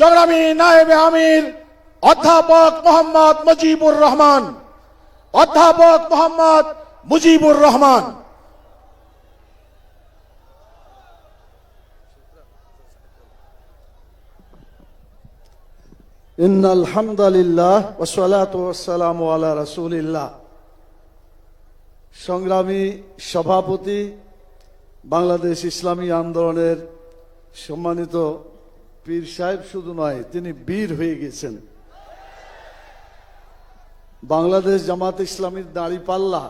সংগ্রামী নায়েবে আমির অধ্যাপক মোহাম্মদ মুজিবুর রহমান অধ্যাপক মোহাম্মদ মুজিবুর রহমান إن الحمد لله والصلاة والسلام على رسول الله সংগ্রামী সভাপতি বাংলাদেশ ইসলামী আন্দোলনের সম্মানিত পীর সাহেব শুধু নয়, তিনি বীর হয়ে গেছেন। বাংলাদেশ জামাত ইসলামীর দাড়ি পাল্লা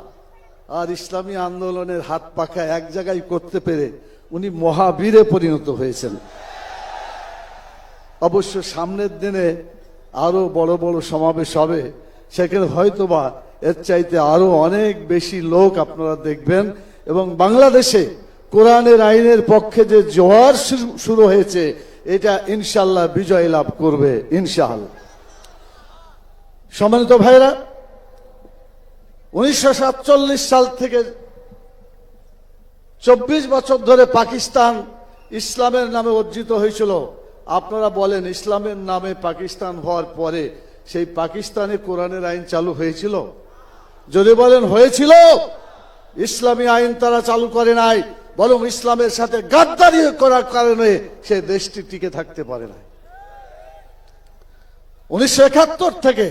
আর ইসলামী আন্দোলনের হাত পাখা এক জায়গায় করতে পেরে উনি মহাবীরে পরিণত হয়েছেন। অবশ্য সামনের দিনে আরও বড় বড় সমাবেশ হবে, সেখানে হয়তোবা এর চাইতে আরও অনেক বেশি লোক আপনারা দেখবেন এবং বাংলাদেশে কোরআনের আইনের পক্ষে যে জোয়ার শুরু হয়েছে এটা ইনশাল্লাহ বিজয় লাভ করবে ইনশাআল্লাহ সম্মানিত ভাইরা উনিশশো সাতচল্লিশ সাল থেকে চব্বিশ বছর ধরে পাকিস্তান ইসলামের নামে অর্জিত হয়েছিল। আপনারা বলেন, ইসলামের নামে পাকিস্তান হওয়ার পরে সেই পাকিস্তানে কোরআনের আইন চালু হয়েছিল? যদি বলেন, হয়েছিল। ইসলামী আইন তারা চালু করে নাই। বরং ইসলামের সাথে গাদ্দারি করার কারণে সে দেশটি টিকে থাকতে পারে না উনিশশো একাত্তর থেকে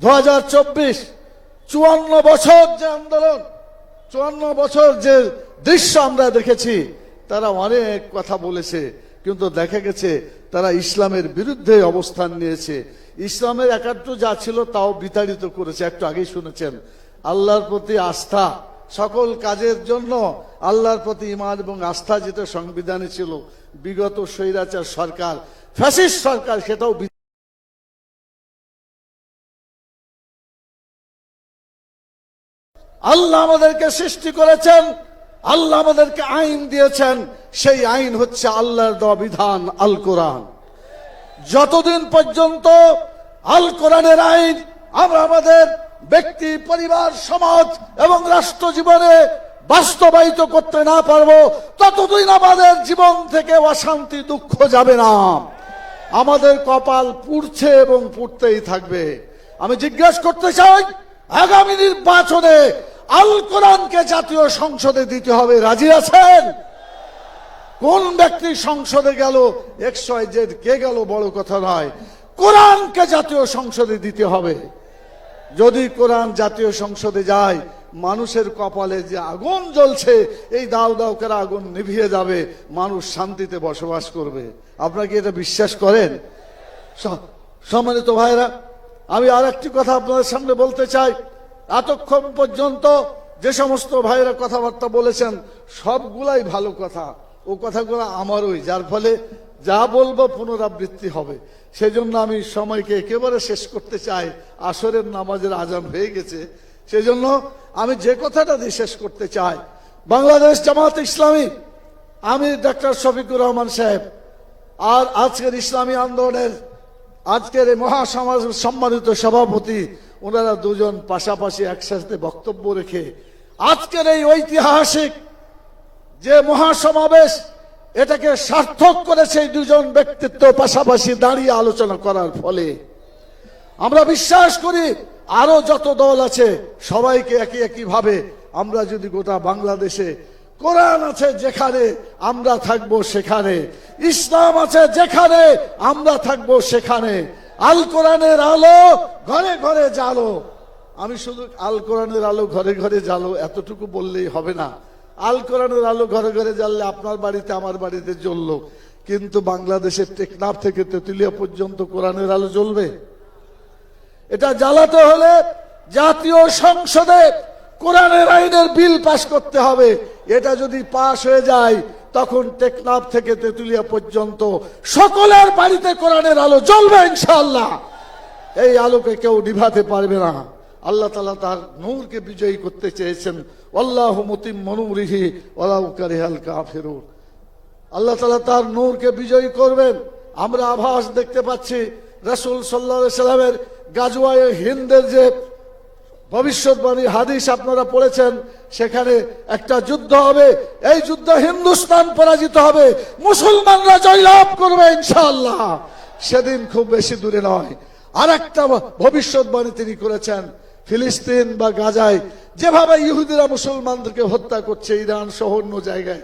দু হাজার চব্বিশ চুয়ান্ন বছর যে আন্দোলন, চুয়ান্ন বছর যে দৃশ্য আমরা দেখেছি, তারা অনেক কথা বলেছে, কিন্তু দেখা গেছে তারা ইসলামের বিরুদ্ধে অবস্থান নিয়েছে। ইসলামের একাত্র যা ছিল তাও বিতাড়িত করেছে। একটু আগেই শুনেছেন, আল্লাহর প্রতি আস্থা সকল কাজের জন্য আল্লাহর প্রতি ইমান এবং আস্থা যেটা সংবিধানে ছিল, বিগত স্বৈরাচার সরকার, ফ্যাসিস্ট সরকার, সেটাও আল্লাহ আমাদেরকে সৃষ্টি করেছেন, আল্লাহ আমাদেরকে আইন দিয়েছেন, সেই আইন হচ্ছে আল্লাহর দেওয়া বিধান আল কোরআন যতদিন পর্যন্ত আল কোরআনের আইন আমরা আমাদের ব্যক্তি, পরিবার, সমাজ এবং রাষ্ট্র জীবনে বাস্তবায়িত করতে না পারব, ততদিন আমাদের জীবন থেকে অশান্তি, দুঃখ যাবে না। আমাদের কপাল পুড়ছে এবং পুড়তেই থাকবে। আমি জিজ্ঞেস করতে চাই, আগামী নির্বাচনে আল কোরআনকে জাতীয় সংসদে দিতে হবে, রাজি আছেন? কোন ব্যক্তি সংসদে গেল একশো জেড কে গেল বড় কথা নয়। কোরআনকে জাতীয় সংসদে দিতে হবে। যদি কোরআন জাতীয় সংসদে যায়, মানুষের কপালে যে আগুন জ্বলছে, এই দাও দাও আগুন নিভিয়ে যাবে, মানুষ শান্তিতে বসবাস করবে। আপনারা কি এটা বিশ্বাস করেন? সম্মানিত ভাইরা আমি আর একটি কথা আপনাদের সামনে বলতে চাই। এতক্ষণ পর্যন্ত যে সমস্ত ভাইরা কথাবার্তা বলেছেন, সবগুলাই ভালো কথা। ও কথাগুলো আমারই, যার ফলে যা বলব পুনরাবৃত্তি হবে। সেজন্য আমি সময়কে একেবারে শেষ করতে চাই। আসরের নামাজের আজান হয়ে গেছে। সেজন্য আমি যে কথাটা দিয়ে শেষ করতে চাই, বাংলাদেশ জামাত ইসলামী আমি ডাক্তার শফিকুর রহমান সাহেব, আর আজকের ইসলামী আন্দোলনের, আজকের এই মহাসমাজ সম্মানিত সভাপতি, ওনারা দুজন পাশাপাশি একসাথে বক্তব্য রেখে আজকের এই ঐতিহাসিক যে মহাসমাবেশ এটাকে সার্থক করে সেই দুজন ব্যক্তিত্ব পাশাপাশি দাঁড়িয়ে আলোচনা করার ফলে আমরা বিশ্বাস করি আরও যত দল আছে সবাইকে একই একই ভাবে আমরা যদি গোটা বাংলাদেশে কোরআন আছে যেখানে আমরা থাকব সেখানে, ইসলাম আছে যেখানে আমরা থাকব সেখানে, আল কোরআনের আলো ঘরে ঘরে জালো আমি শুধু আল কোরআনের আলো ঘরে ঘরে জ্বালো, এতটুকু বললেই হবে না। আল কোরআনের আলো ঘরে ঘরে জ্বাললে আপনার বাড়িতে, আমার বাড়িতে জ্বললো। কিন্তু বাংলাদেশের টেকনাফ থেকে তেতুলিয়া পর্যন্ত কোরআনের আলো জ্বলবে। এটা জ্বালাতে হলে জাতীয় সংসদে কোরআনের আইনের বিল পাশ করতে হবে। এটা যদি পাশ হয়ে যায়, তখন টেকনাফ থেকে তেতুলিয়া পর্যন্ত সকলের বাড়িতে কোরআনের আলো জ্বলবে ইনশাল্লাহ এই আলোকে কেউ নিভাতে পারবে না। আল্লাহ তালা তার নূরকে বিজয়ী করতে চেয়েছেন। আল্লাহ মতিম মনুরিহি ওলাউ কারিহাল কাফেরুর আল্লাহ তালা তার নূরকে বিজয়ী করবেন। আমরা আভাস দেখতে পাচ্ছি রসুল সাল্লা সাল্লামের গাজুয়ায় হিন্দের যে ভবিষ্যৎবাণী হাদিস আপনারা পড়েছেন, সেখানে একটা যুদ্ধ হবে। এই যুদ্ধ হিন্দুস্তান পরাজিত হবে। মুসলমানরা জয়লাভ করবে ইনশাল্লাহ সেদিন খুব বেশি দূরে নয়। আর একটা ভবিষ্যৎবাণী তিনি করেছেন। ফিলিস্তিন বা গাজায়, যেভাবে ইহুদিরা মুসলমানদেরকে হত্যা করছে ইরান সহ অন্য জায়গায়,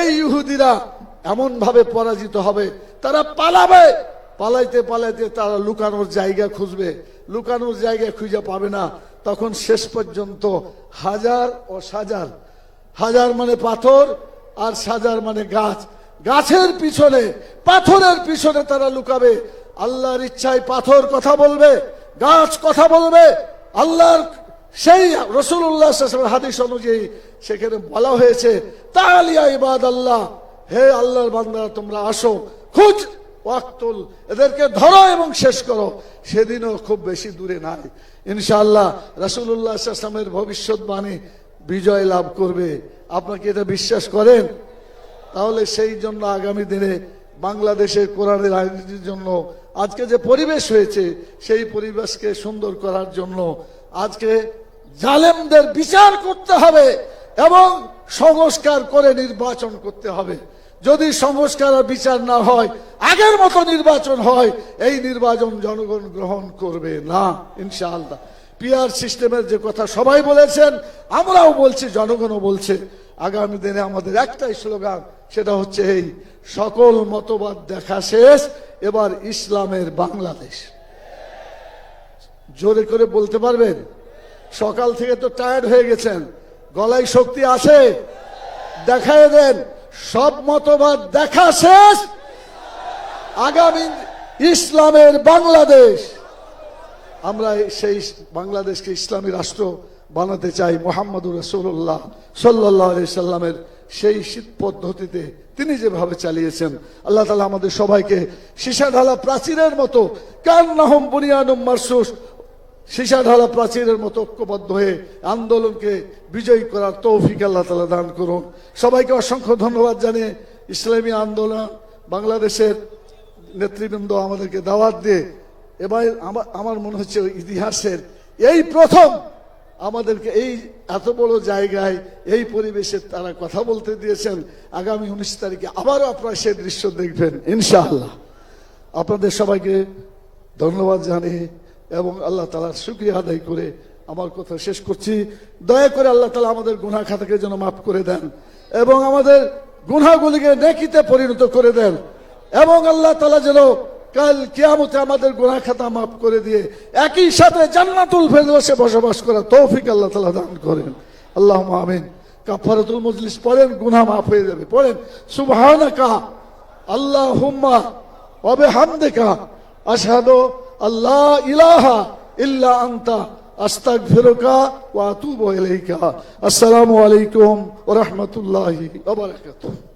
এই ইহুদিরা এমন ভাবে পরাজিত হবে, তারা পালাবে। পালাইতে পালাইতে তারা লুকানোর জায়গা খুঁজবে। লুকানোর জায়গা খুঁজে পাবে না। তখন শেষ পর্যন্ত হাজার ও সাজার। হাজার মানে পাথর আর সাজার মানে গাছ। গাছের পিছনে, পাথরের পিছনে তারা লুকাবে। আল্লাহর ইচ্ছায় পাথর কথা বলবে, গাছ কথা বলবে আল্লাহর সেই রসুল্লাহ হাদিস অনুযায়ী সেখানে বলা হয়েছে, তালিয়া ইবাদ আল্লাহ হে আল্লাহর বান্দা তোমরা আসো, খুঁজ, ওয়াক্তুল, এদেরকে ধরো এবং শেষ করো। সেদিনও খুব বেশি দূরে নাই। ইনশাআল্লাহ রাসূলুল্লাহ আসলামের ভবিষ্যৎবাণী বিজয় লাভ করবে। আপনাকে এটা বিশ্বাস করেন? তাহলে সেই জন্য আগামী দিনে বাংলাদেশের কোরআনের রাজনীতির জন্য আজকে যে পরিবেশ হয়েছে, সেই পরিবেশকে সুন্দর করার জন্য আজকে জালেমদের বিচার করতে হবে এবং সংস্কার করে নির্বাচন করতে হবে। যদি সংস্কার আর বিচার না হয়, আগের মতো নির্বাচন হয়, এই নির্বাচন জনগণ গ্রহণ করবে না, ইনশাআল্লাহ। পিআর সিস্টেমের যে কথা সবাই বলেছেন, আমরাও বলছি, জনগণও বলছে। আগামী দিনে আমাদের একটাই স্লোগান সেটা হচ্ছে এই সকল মতবাদ দেখা শেষ, এবার ইসলামের বাংলাদেশ। জোরে করে বলতে পারবেন? সকাল থেকে তো টায়ার্ড হয়ে গেছেন। গলায় শক্তি আছে? দেখায় দেন, সব মতবাদ দেখা শেষ, আগামী ইসলামের বাংলাদেশ। আমরা সেই বাংলাদেশকে ইসলামী রাষ্ট্র বানাতে চাই মোহাম্মদুর রসুল্লাহ সাল্লাহ সাল্লামের সেই শীত পদ্ধতিতে তিনি যেভাবে চালিয়েছেন, আল্লাহ তালা আমাদের সবাইকে সীসা ঢালা প্রাচীরের মতো কান নাহম বুনিয়ানুম মারসুস সীসা ঢালা প্রাচীরের মতো ঐক্যবদ্ধ হয়ে আন্দোলনকে বিজয়ী করার তৌফিক আল্লাহ তালা দান করুন। সবাইকে অসংখ্য ধন্যবাদ জানিয়ে ইসলামী আন্দোলন বাংলাদেশের নেতৃবৃন্দ আমাদেরকে দাওয়াত দিয়ে, এবার আমার আমার মনে হচ্ছে ইতিহাসের এই প্রথম আমাদেরকে এই এত বড় জায়গায়, এই পরিবেশে তারা কথা বলতে দিয়েছেন। আগামী উনিশ তারিখে আবারও আপনারা সেই দৃশ্য দেখবেন, ইনশাআল্লাহ। আপনাদের সবাইকে ধন্যবাদ জানিয়ে এবং আল্লাহ তালার শুক্রিয়া আদায় করে আমার কথা শেষ করছি। দয়া করে আল্লাহ তালা আমাদের গুনা খাতাকে যেন মাফ করে দেন এবং আমাদের গুনাগুলিকে নেকিতে পরিণত করে দেন এবং আল্লাহ তালা যেন কাল কিয়ামতে আমাদের গুনাহ খাতা মাফ করে দিয়ে একই সাথে জান্নাতুল ফেরদৌসে বসবাস করা তৌফিক আল্লাহ তালা দান করেন। আল্লাহ আমিন। কাফারাতুল মজলিস পড়েন, গুনাহ মাফ হয়ে যাবে। পড়েন, সুবহানাকা, আল্লাহুম্মা ওয়া বিহামদিকা, আশহাদু আল্লাহ ইলাহা ইল্লা আনতা, আস্তাগফিরুকা ওয়া আতুবু ইলাইকা। আসসালামু আলাইকুম ওয়া রাহমাতুল্লাহি ওয়া বারাকাতুহু।